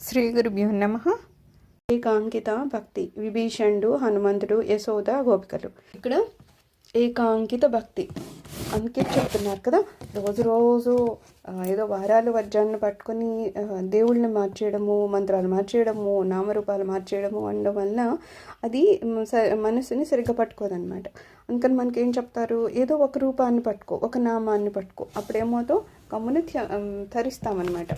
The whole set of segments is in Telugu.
శ్రీ గురుభ్యో నమ. ఏకాంకిత భక్తి విభీషణుడు హనుమంతుడు యశోద గోపికలు. ఇక్కడ ఏకాంకిత భక్తి. అందుకే చెప్తున్నారు కదా రోజు రోజు ఏదో వారాలు వర్జాన్ని పట్టుకొని దేవుళ్ళని మార్చేయడము మంత్రాలు మార్చేయడము నామరూపాలు మార్చేయడము అనడం వల్ల అది స- మనసుని సరిగ్గా పట్టుకోదన్నమాట. అందుకని మనకేం చెప్తారు? ఏదో ఒక రూపాన్ని పట్టుకో ఒక నామాన్ని పట్టుకో. అప్పుడేమవుతో గమ్ముని తరిస్తామన్నమాట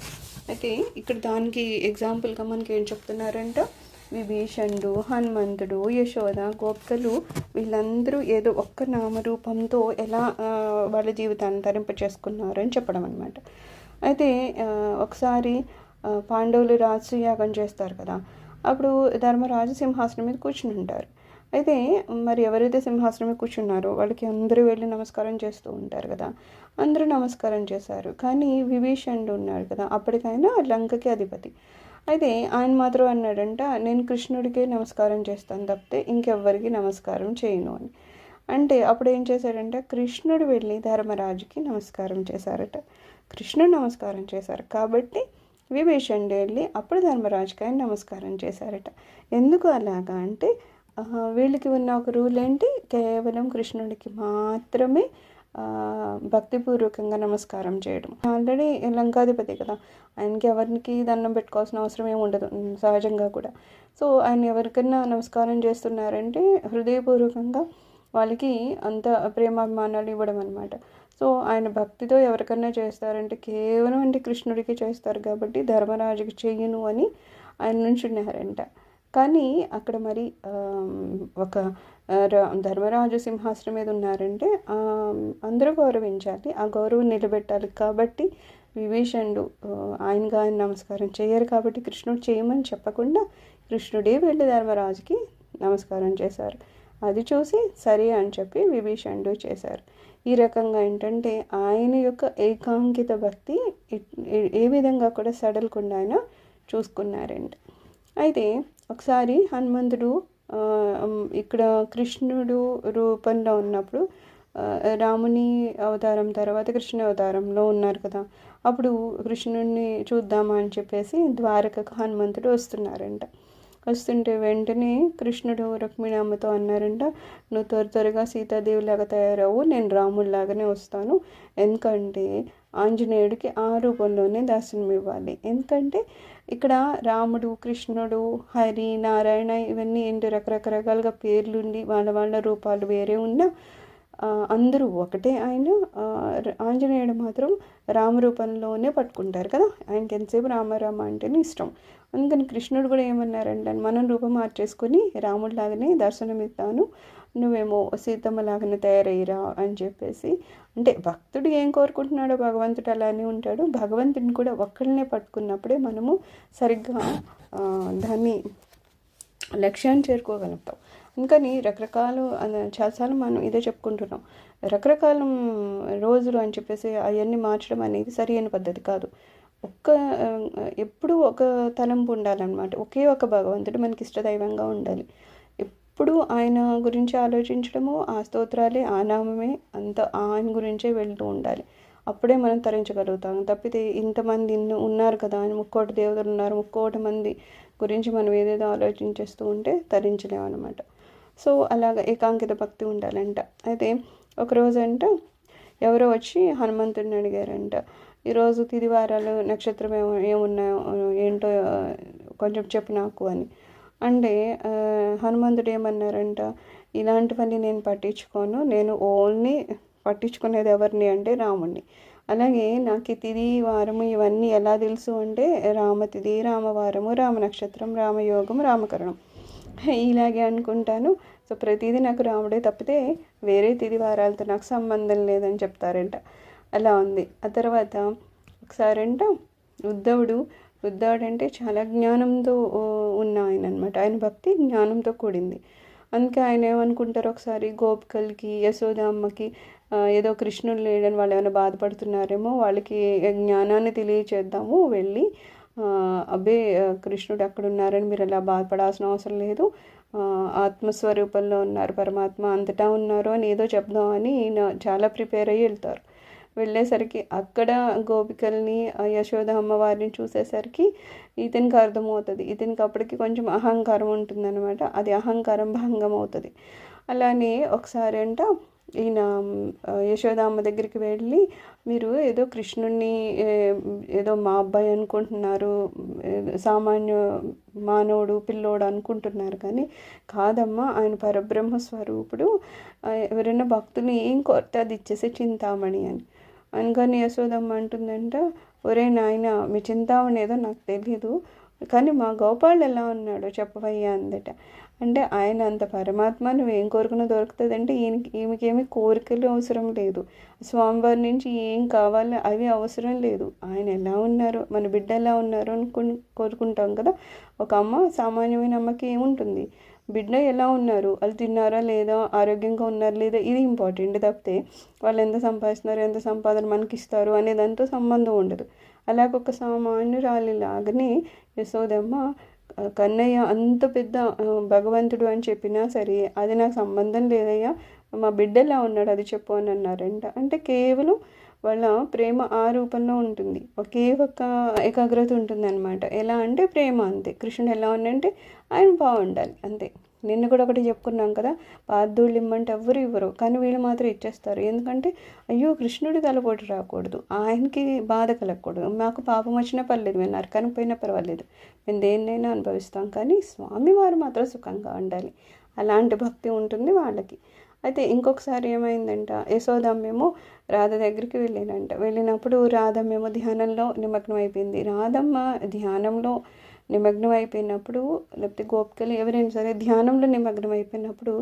అయితే ఇక్కడ దానికి ఎగ్జాంపుల్గా మనకి ఏం చెప్తున్నారంట? విభీషణుడు హనుమంతుడు యశోద గోప్తలు వీళ్ళందరూ ఏదో ఒక్క నామరూపంతో ఎలా వాళ్ళ జీవితాన్ని తరింప చేసుకున్నారని చెప్పడం అనమాట అయితే ఒకసారి పాండవులు రాజు యాగం చేస్తారు కదా అప్పుడు ధర్మరాజు సింహాసనం మీద కూర్చుని ఉంటారు. అయితే మరి ఎవరైతే సింహాసనమే కూర్చున్నారో వాళ్ళకి అందరూ వెళ్ళి నమస్కారం చేస్తూ ఉంటారు కదా. అందరూ నమస్కారం చేశారు. కానీ విభీషణుడు ఉన్నాడు కదా. అప్పటికైనా లంకకి అధిపతి. అయితే ఆయన మాత్రం అన్నాడంట నేను కృష్ణుడికే నమస్కారం చేస్తాను తప్పితే ఇంకెవ్వరికి నమస్కారం చేయను అని. అంటే అప్పుడు ఏం చేశాడంటే కృష్ణుడు వెళ్ళి ధర్మరాజుకి నమస్కారం చేశారట. కృష్ణుడు నమస్కారం చేశారు. కాబట్టి విభీషణుడు వెళ్ళి అప్పుడు ధర్మరాజుకి ఆయన నమస్కారం చేశారట. ఎందుకు అలాగా అంటే వీళ్ళకి ఉన్న ఒక రూల్ ఏంటి? కేవలం కృష్ణుడికి మాత్రమే భక్తిపూర్వకంగా నమస్కారం చేయడం. ఆల్రెడీ లంకాధిపతి కదా. ఆయనకి ఎవరికి దండం పెట్టుకోవాల్సిన అవసరం ఏమి ఉండదు సహజంగా కూడా. సో ఆయన ఎవరికైనా నమస్కారం చేస్తున్నారంటే హృదయపూర్వకంగా వాళ్ళకి అంత ప్రేమాభిమానాలు ఇవ్వడం అనమాట సో ఆయన భక్తితో ఎవరికన్నా చేస్తారంటే కేవలం అంటే కృష్ణుడికి చేస్తారు కాబట్టి ధర్మరాజుకి చెయ్యను అని ఆయన నుంచి ఉన్నారంట కానీ అక్కడ మరి ఒక ధర్మరాజు సింహాసనం మీద ఉన్నారంటే అందరూ గౌరవించాలి ఆ గౌరవం నిలబెట్టాలి. కాబట్టి విభీషణుడు ఆయనగా ఆయన నమస్కారం చేయరు కాబట్టి కృష్ణుడు చేయమని చెప్పకుండా కృష్ణుడే వెళ్ళి ధర్మరాజుకి నమస్కారం చేశారు. అది చూసి సరే అని చెప్పి విభీషణుడు చేశారు. ఈ రకంగా ఏంటంటే ఆయన యొక్క ఏకాంకిత భక్తి ఏ- ఏ విధంగా కూడా సడలకుండా ఆయన చూసుకున్నారండి అయితే ఒకసారి హనుమంతుడు ఇక్కడ కృష్ణుడు రూపంలో ఉన్నప్పుడు రాముని అవతారం తర్వాత కృష్ణ అవతారంలో ఉన్నారు కదా. అప్పుడు కృష్ణుడిని చూద్దామా అని చెప్పేసి ద్వారకకు హనుమంతుడు వస్తున్నారంట. వస్తుంటే వెంటనే కృష్ణుడు రుక్మిణమ్మతో అన్నారంట నువ్వు త్వర త్వరగా సీతాదేవిలాగా తయారవు నేను రాముడిలాగానే వస్తాను. ఎందుకంటే ఆంజనేయుడికి ఆ రూపంలోనే దర్శనం ఇవ్వాలి. ఎందుకంటే ఇక్కడ రాముడు కృష్ణుడు హరి నారాయణ ఇవన్నీ ఏంటి రకరకరకాలుగా పేర్లుండి వాళ్ళ వాళ్ళ రూపాలు వేరే ఉన్నా అందరూ ఒకటే ఆయన. ఆంజనేయుడు మాత్రం రామరూపంలోనే పట్టుకుంటారు కదా. ఆయనకి ఎంతసేపు రామారామ అంటేనే ఇష్టం. అందుకని కృష్ణుడు కూడా ఏమన్నారంటే మనం రూపం మార్చేసుకొని రాముడిలాగానే దర్శనం ఇస్తాను. నువ్వేమో సీతమ్మలాగానే తయారయ్యిరా అని చెప్పేసి అంటే భక్తుడు ఏం కోరుకుంటున్నాడో భగవంతుడు అలానే ఉంటాడు. భగవంతుడిని కూడా ఒక్కళ్ళనే పట్టుకున్నప్పుడే మనము సరిగ్గా దాన్ని లక్ష్యాన్ని చేరుకోగలుగుతాం. అందుకని రకరకాలు చాలాసార్లు మనం ఇదే చెప్పుకుంటున్నాం. రకరకాల రోజులు అని చెప్పేసి అవన్నీ మార్చడం అనేది సరి అయిన పద్ధతి కాదు. ఒక్క ఎప్పుడు ఒక తలంపు ఉండాలన్నమాట. ఒకే ఒక భగవంతుడు మనకి ఇష్టదైవంగా ఉండాలి. ఎప్పుడు ఆయన గురించి ఆలోచించడము ఆ స్తోత్రాలే ఆ నామమే అంత ఆయన గురించే వెళ్తూ ఉండాలి. అప్పుడే మనం తరించగలుగుతాం. తప్పితే ఇంతమంది ఇన్ని ఉన్నారు కదా అని ముక్కోటి దేవతలు ఉన్నారు ముక్కోటి మంది గురించి మనం ఏదేదో ఆలోచించేస్తూ ఉంటే తరించలేమన్నమాట. సో అలాగ ఏకాంకిత భక్తి ఉండాలంట. అయితే ఒకరోజంట ఎవరో వచ్చి హనుమంతుడిని అడిగారంట. ఈరోజు తిదివారాలు నక్షత్రం ఏమో ఏమున్నాయో ఏంటో కొంచెం చెప్పు నాకు అని. అంటే హనుమంతుడు ఏమన్నారంట ఇలాంటివన్నీ నేను పట్టించుకోను. నేను ఓన్లీ పట్టించుకునేది ఎవరిని అంటే రాముణ్ణి. అలాగే నాకు తిది వారము ఇవన్నీ ఎలా తెలుసు అంటే రామతిథి రామవారము రామ నక్షత్రం రామయోగం రామకరణం ఇలాగే అనుకుంటాను. సో ప్రతిదీ నాకు రాముడే తప్పితే వేరే తిది వారాలతో నాకు సంబంధం లేదని చెప్తారంట. అలా ఉంది. ఆ తర్వాత ఒకసారంట ఉద్ధవుడు ఉద్ధవుడు అంటే చాలా జ్ఞానంతో ఉన్న ఆయన అనమాట ఆయన భక్తి జ్ఞానంతో కూడింది. అందుకే ఆయన ఏమనుకుంటారు ఒకసారి? గోపికలకి యశోదమ్మకి ఏదో కృష్ణుడు లేడని వాళ్ళు ఏమైనా బాధపడుతున్నారేమో వాళ్ళకి జ్ఞానాన్ని తెలియచేద్దాము వెళ్ళి అబ్బే కృష్ణుడు అక్కడున్నారని మీరు అలా బాధపడాల్సిన అవసరం లేదు. ఆత్మస్వరూపంలో ఉన్నారు పరమాత్మ అంతటా ఉన్నారు అని ఏదో చెప్దామని చాలా ప్రిపేర్ అయ్యి వెళ్తారు. వెళ్ళేసరికి అక్కడ గోపికల్ని యశోద అమ్మవారిని చూసేసరికి ఇతనికి అర్థమవుతుంది. ఇతనికి అప్పటికి కొంచెం అహంకారం ఉంటుందన్నమాట. అది అహంకారం భంగం అవుతుంది. అలానే ఒకసారి అంట ఈయన యశోదమ్మ యశోదామ్మ దగ్గరికి వెళ్ళి మీరు ఏదో కృష్ణుణ్ణి ఏదో మా అబ్బాయి అనుకుంటున్నారు సామాన్య మానవుడు పిల్లోడు అనుకుంటున్నారు కానీ కాదమ్మా ఆయన పరబ్రహ్మ స్వరూపుడు. ఎవరైనా భక్తులు ఏం కోరితే అది ఇచ్చేసి చింతామణి అని. అనగానే యశోదమ్మ అంటుందంట ఒరే నాయన మీ చింతామణి ఏదో నాకు తెలీదు. కానీ మా గోపాల్ ఎలా ఉన్నాడో చెప్పవయ్యా అందట. అంటే ఆయన అంత పరమాత్మ నువ్వు ఏం కోరుకున్నా దొరుకుతుంది అంటే ఈయనకి ఈమెకేమి కోరికలు అవసరం లేదు. స్వామివారి నుంచి ఏం కావాలో అవి అవసరం లేదు. ఆయన ఎలా ఉన్నారో మన బిడ్డ ఎలా ఉన్నారు అనుకు కోరుకుంటాం కదా. ఒక అమ్మ సామాన్యమైన అమ్మకి ఏముంటుంది? బిడ్డ ఎలా ఉన్నారు? వాళ్ళు తిన్నారా లేదా? ఆరోగ్యంగా ఉన్నారా లేదా? ఇది ఇంపార్టెంట్ తప్పితే వాళ్ళు ఎంత సంపాదిస్తున్నారు ఎంత సంపాదన మనకి ఇస్తారు అనే దాంతో సంబంధం ఉండదు. అలాగ ఒక సామాన్యురాలిలాగానే యశోదమ్మ కన్నయ్య అంత పెద్ద భగవంతుడు అని చెప్పినా సరే అది నాకు సంబంధం లేదయ్యా. మా బిడ్డలా ఉన్నాడు అది చెప్పు అని అన్నారంట. అంటే కేవలం వాళ్ళ ప్రేమ ఆ రూపంలో ఉంటుంది. ఒకే ఒక్క ఏకాగ్రత ఉంటుంది అనమాట ఎలా అంటే ప్రేమ అంతే. కృష్ణుడు ఎలా ఉండంటే ఆయన బాగుండాలి అంతే. నిన్న కూడా ఒకటి చెప్పుకున్నాం కదా పాదూళ్ళు ఇమ్మంటే ఎవ్వరు ఇవ్వరు కానీ వీళ్ళు మాత్రం ఇచ్చేస్తారు. ఎందుకంటే అయ్యో కృష్ణుడి తలపోటు రాకూడదు ఆయనకి బాధ కలగకూడదు. మాకు పాపం వచ్చినా పర్లేదు మేము నరకానికి పోయినా పర్వాలేదు మేము దేన్నైనా అనుభవిస్తాం కానీ స్వామివారు మాత్రం సుఖంగా ఉండాలి. అలాంటి భక్తి ఉంటుంది వాళ్ళకి. అయితే ఇంకొకసారి ఏమైందంట యశోదమ్మేమో రాధ దగ్గరికి వెళ్ళినంట వెళ్ళినప్పుడు రాధమ్మేమో ధ్యానంలో నిమగ్నం అయిపోయింది రాధమ్మ ధ్యానంలో నిమగ్నం అయిపోయినప్పుడు లేకపోతే గోపికలు ఎవరైనా సరే ధ్యానంలో నిమగ్నం అయిపోయినప్పుడు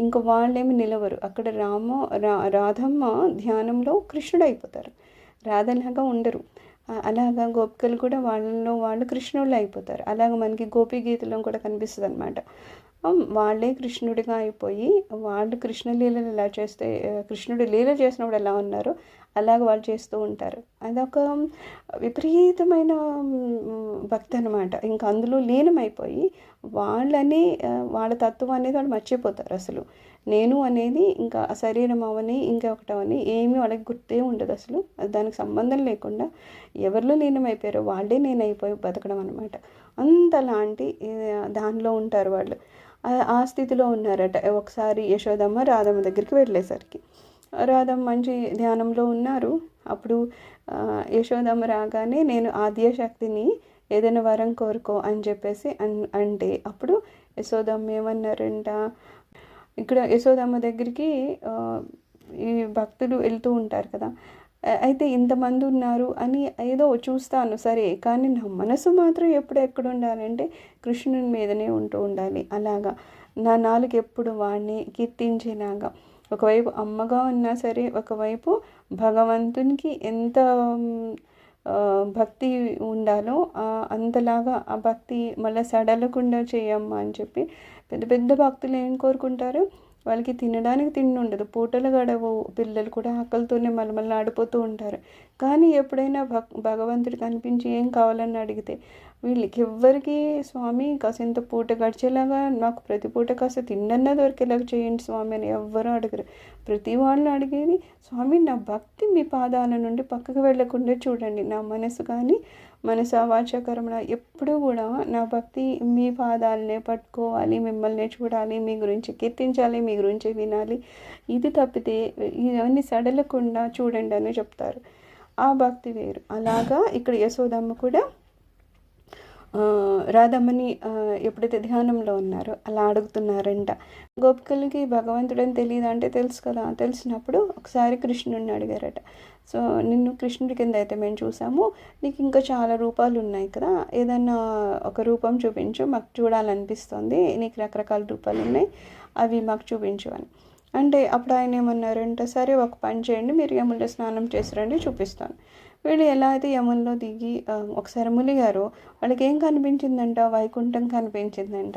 ఇంకా వాళ్ళేమి నిలవరు. అక్కడ రామ రా రాధమ్మ ధ్యానంలో కృష్ణుడు అయిపోతారు రాధలాగా ఉండరు. అలాగా గోపికలు కూడా వాళ్ళలో వాళ్ళు కృష్ణుళ్ళు అయిపోతారు. అలాగ మనకి గోపి గీతలో కూడా కనిపిస్తుంది అనమాట వాళ్ళే కృష్ణుడిగా అయిపోయి వాళ్ళు కృష్ణ లీలలు ఎలా చేస్తే కృష్ణుడు లీల చేసినప్పుడు ఎలా ఉన్నారో అలాగ వాళ్ళు చేస్తూ ఉంటారు. అదొక విపరీతమైన భక్తి అనమాట ఇంకా అందులో లీనమైపోయి వాళ్ళని వాళ్ళ తత్వం అనేది వాళ్ళు మర్చిపోతారు అసలు. నేను అనేది ఇంకా శరీరం అవని ఇంకా ఒకటవని ఏమీ వాళ్ళకి గుర్తే ఉండదు అసలు. దానికి సంబంధం లేకుండా ఎవరిలో లీనమైపోయారో వాళ్ళే నేను అయిపోయి బతకడం అనమాట అంతలాంటి లాంటి దానిలో ఉంటారు వాళ్ళు. ఆ స్థితిలో ఉన్నారట. ఒకసారి యశోదమ్మ రాధమ్మ దగ్గరికి వెళ్ళేసరికి. రాధం మంచి ధ్యానంలో ఉన్నారు. అప్పుడు యశోదమ్మ రాగానే నేను ఆద్యశక్తిని ఏదైనా వరం కోరుకో అని చెప్పేసి అన్ అంటే అప్పుడు యశోదమ్మ ఏమన్నారంట ఇక్కడ యశోదమ్మ దగ్గరికి ఈ భక్తులు వెళ్తూ ఉంటారు కదా. అయితే ఇంతమంది ఉన్నారు అని ఏదో చూస్తాను సరే కానీ నా మనసు మాత్రం ఎప్పుడు ఎక్కడ ఉండాలంటే కృష్ణుని మీదనే ఉంటూ ఉండాలి. అలాగా. నా నాలుగు ఎప్పుడు వాడిని కీర్తించేలాగా. ఒకవైపు అమ్మగా ఉన్నా సరే ఒకవైపు భగవంతునికి ఎంత భక్తి ఉండాలో అంతలాగా ఆ భక్తి మళ్ళీ సడలకుండా చేయమ్మా అని చెప్పి పెద్ద పెద్ద భక్తులు ఏం కోరుకుంటారు? వాళ్ళకి తినడానికి తిండి ఉండదు. పూటలు గడవు. పిల్లలు కూడా ఆకలితోనే మళ్ళీ ఆడిపోతూ ఉంటారు. కానీ ఎప్పుడైనా భక్ భగవంతుడు కనిపించి ఏం కావాలని అడిగితే వీళ్ళకి ఎవ్వరికి స్వామి కాసింత పూట గడిచేలాగా నాకు ప్రతి పూట కాస్త తిండన్నా దొరికేలాగా చేయండి స్వామి అని ఎవ్వరూ అడగరు. ప్రతి వాళ్ళు అడిగేది స్వామి నా భక్తి మీ పాదాల నుండి పక్కకు వెళ్ళకుండా చూడండి. నా మనసు కానీ మనసు అవాచకరమున ఎప్పుడూ కూడా నా భక్తి మీ పాదాలనే పట్టుకోవాలి మిమ్మల్ని చూడాలి మీ గురించి కీర్తించాలి మీ గురించి వినాలి. ఇది తప్పితే ఇవన్నీ సడలకుండా చూడండి అని చెప్తారు. ఆ భక్తి వేరు. అలాగా ఇక్కడ యశోదమ్మ కూడా రాధమ్మని ఎప్పుడైతే ధ్యానంలో ఉన్నారో అలా అడుగుతున్నారంట. గోపికలకి భగవంతుడని తెలియదు అంటే తెలుసు కదా తెలిసినప్పుడు ఒకసారి కృష్ణుడిని అడిగారట. సో నిన్ను కృష్ణుడి కింద అయితే మేము చూసాము నీకు ఇంకా చాలా రూపాలు ఉన్నాయి కదా ఏదన్నా ఒక రూపం చూపించు మాకు చూడాలనిపిస్తుంది నీకు రకరకాల రూపాలు ఉన్నాయి అవి మాకు చూపించు అని. అంటే అప్పుడు ఆయన ఏమన్నారంటే సరే ఒక పని చేయండి మీరు యముల్లో స్నానం చేసి రండి చూపిస్తాను. వీళ్ళు ఎలా అయితే యముల్లో దిగి ఒకసారి మునిగారో వాళ్ళకి ఏం కనిపించిందంట? వైకుంఠం కనిపించిందంట.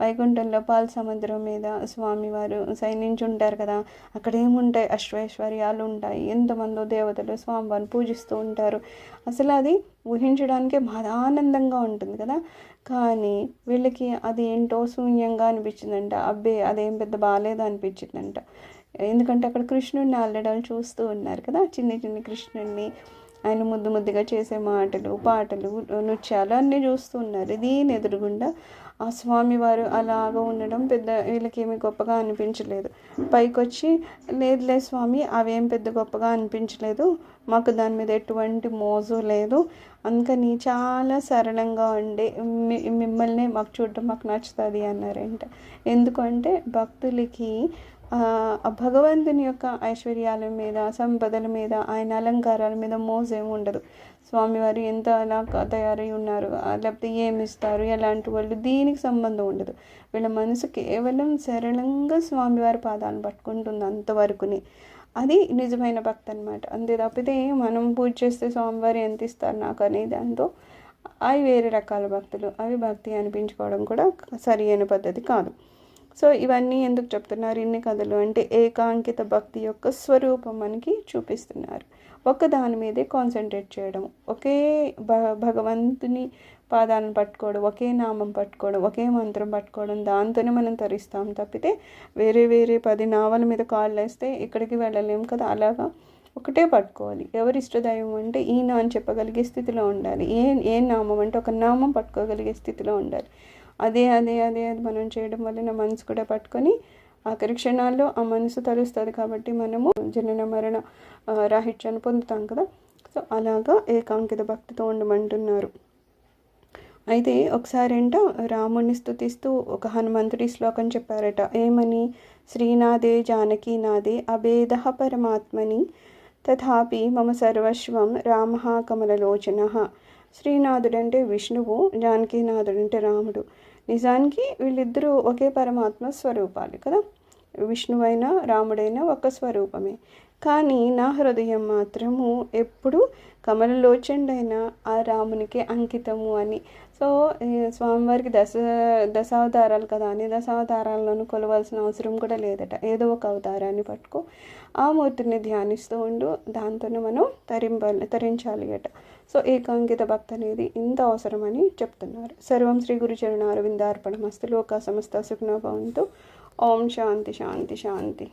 వైకుంఠంలో పాల సముద్రం మీద స్వామివారు సైనించి ఉంటారు కదా అక్కడ ఏముంటాయి అశ్వైశ్వర్యాలు ఉంటాయి. ఎంతమందో దేవతలు స్వామివారిని పూజిస్తూ ఉంటారు. అసలు అది ఊహించడానికే మహానందంగా ఉంటుంది కదా. కానీ వీళ్ళకి అది ఏంటో శూన్యంగా అనిపించిందంట. అబ్బే అదేం పెద్ద బాగాలేదు అనిపించిందంట. ఎందుకంటే అక్కడ కృష్ణుడిని అల్లడాలు చూస్తూ ఉన్నారు కదా చిన్ని చిన్ని కృష్ణుడిని. ఆయన ముద్దు ముద్దుగా చేసే మాటలు పాటలు నృత్యాలు అన్నీ చూస్తూ ఉన్నారు. దీని ఎదురుగుండా ఆ స్వామివారు అలాగ ఉండడం పెద్ద వీళ్ళకేమి గొప్పగా అనిపించలేదు. పైకి వచ్చి లేదులే స్వామి అవేం పెద్ద గొప్పగా అనిపించలేదు. మాకు దాని మీద ఎటువంటి మోజు లేదు. అందుకని చాలా సరళంగా ఉండే మిమ్మల్ని మాకు చూడటం మాకు నచ్చుతుంది అన్నారంట. ఎందుకంటే భక్తులకి భగవంతుని యొక్క ఐశ్వర్యాల మీద సంపదల మీద ఆయన అలంకారాల మీద మోసేం ఉండదు. స్వామివారు ఎంత అలా తయారై ఉన్నారు లేకపోతే ఏమి ఇస్తారు ఎలాంటి వాళ్ళు దీనికి సంబంధం ఉండదు. వీళ్ళ మనసు కేవలం సరళంగా స్వామివారి పాదాలను పట్టుకుంటుంది అంతవరకుని. అది నిజమైన భక్తి అనమాట అంతే తప్పితే మనం పూజ చేస్తే స్వామివారు ఎంత ఇస్తారు నాకు అనేది దాంతో అవి వేరే రకాల భక్తులు అవి భక్తి అనిపించుకోవడం కూడా సరి అయిన పద్ధతి కాదు. సో ఇవన్నీ ఎందుకు చెప్తున్నారు? ఇన్ని కథలు అంటే ఏకాంకిత భక్తి యొక్క స్వరూపం మనకి చూపిస్తున్నారు. ఒక దాని మీదే కాన్సన్ట్రేట్ చేయడం ఒకే భ భగవంతుని పాదాలను పట్టుకోవడం ఒకే నామం పట్టుకోవడం ఒకే మంత్రం పట్టుకోవడం దాంతోనే మనం తరిస్తాం తప్పితే వేరే వేరే పది నావల మీద కాళ్ళు వేస్తే ఇక్కడికి వెళ్ళలేము కదా? అలాగా ఒకటే పట్టుకోవాలి. ఎవరి ఇష్టదైవం అంటే ఈయన అని చెప్పగలిగే స్థితిలో ఉండాలి. ఏ ఏ నామం అంటే ఒక నామం పట్టుకోగలిగే స్థితిలో ఉండాలి. అదే అదే అదే అది మనం చేయడం వలన మనసు కూడా పట్టుకొని ఆఖరి క్షణాల్లో ఆ మనసు తలుస్తుంది కాబట్టి మనము జనన మరణ రాహిత్యాన్ని పొందుతాం కదా. సో అలాగా ఏకాంకిత భక్తితో ఉండమంటున్నారు. అయితే ఒకసారి ఏంట రాముడిని స్థుతిస్తూ ఒక హనుమంతుడి శ్లోకం చెప్పారట. ఏమని? శ్రీనాథే జానకీ నాదే అభేద పరమాత్మని. తథాపి మమ సర్వస్వం రామ కమలలోచన. శ్రీనాథుడంటే విష్ణువు జానకీనాథుడంటే రాముడు. నిజానికి వీళ్ళిద్దరూ ఒకే పరమాత్మ స్వరూపాలు కదా. విష్ణువైనా రాముడైనా ఒక స్వరూపమే. కానీ నా హృదయం మాత్రము ఎప్పుడు కమలలోచండైనా ఆ రామునికి అంకితము అని. సో స్వామివారికి దశ దశావతారాలు కదా అని. దశావతారాలను కొలవాల్సిన అవసరం కూడా లేదట. ఏదో ఒక అవతారాన్ని పట్టుకో. ఆ మూర్తిని ధ్యానిస్తూ ఉండు. దాంతోనే మనం తరింపాలి తరించాలి అట. సో ఏకాంకిత భక్తి అనేది ఇంత అవసరమని చెప్తున్నారు. సర్వం శ్రీ గురుచరణ అరవిందార్పణ మస్తు లోక సమస్త సుఖ్నభవంతు ఓం శాంతి శాంతి శాంతి.